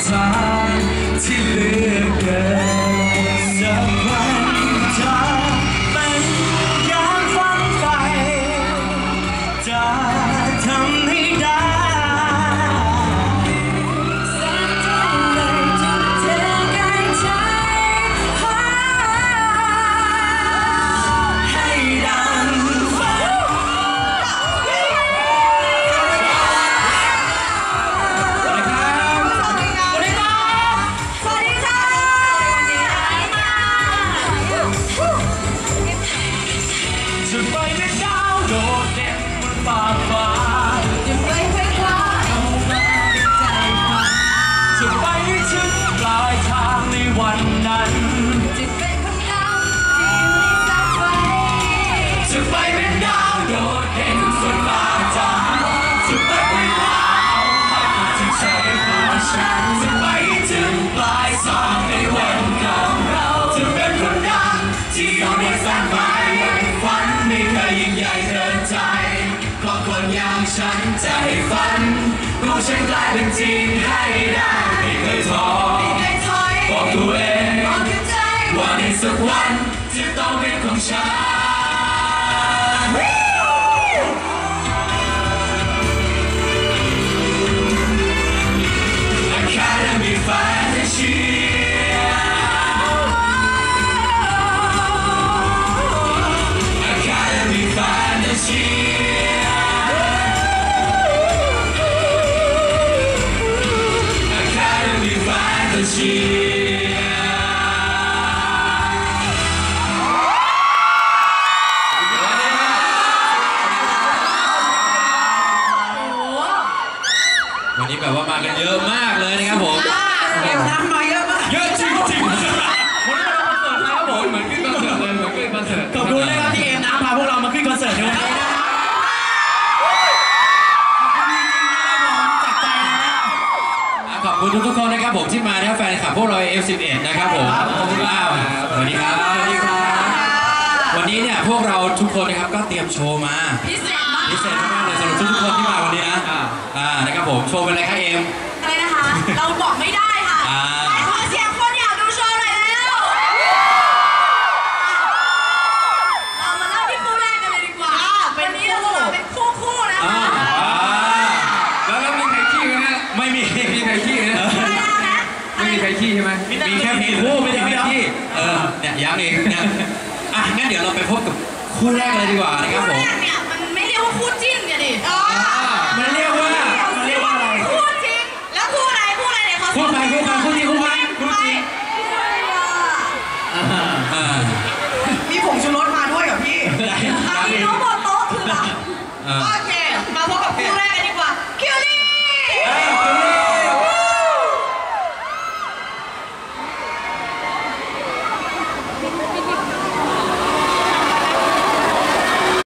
在 โดดเด่นบนฟ้าฟ้ายัไม่เคยกล้ในใจะไปถึงปลายทางในวันนั้น จะเป็นคนดาวที่มีสักไว้จะไปเป็นดาวโดดเด่นบนฟ้าจะไปเป็นดาวเอาไปถึงใจของฉัาะคนองฉันจะให้ฝันรู้ฉันกลายเป็นจริงให้ได้ไม่เคยท้อบอกตัวเองว่าในสักวันจะต้องเป็นของฉัน Fantasy วันนี้แบบว่ามากันเยอะมากเลยนะครับผม เก็บน้ำมาเยอะมาก เยอะจริงๆ อะขอบคุณทุกๆคนนะครับผมที่มานะครับแฟนคลับพวกเรา F11 นะครับผมขอบคุณมากสวัสดีครับสวัสดีครับวันนี้เนี่ยพวกเราทุกคนนะครับก็เตรียมโชว์มาพิเศษมากพิเศษมากๆเลยสำหรับทุกๆคนที่มาวันนี้นะอ่านะครับผมโชว์เป็นอะไรครับเอ็มอะไรนะคะ เราบอกไม่ มีแค่เพลงคู่ไม่ได้เพลงที่เออเนี่ยยังเองนะอะงั้นเดี๋ยวเราไปพบกับคู่แรกเลยดีกว่านะครับคู่ผมแรกเนี่ยมันไม่เรียกว่าคู่จิ้นกันดิ มันเรียก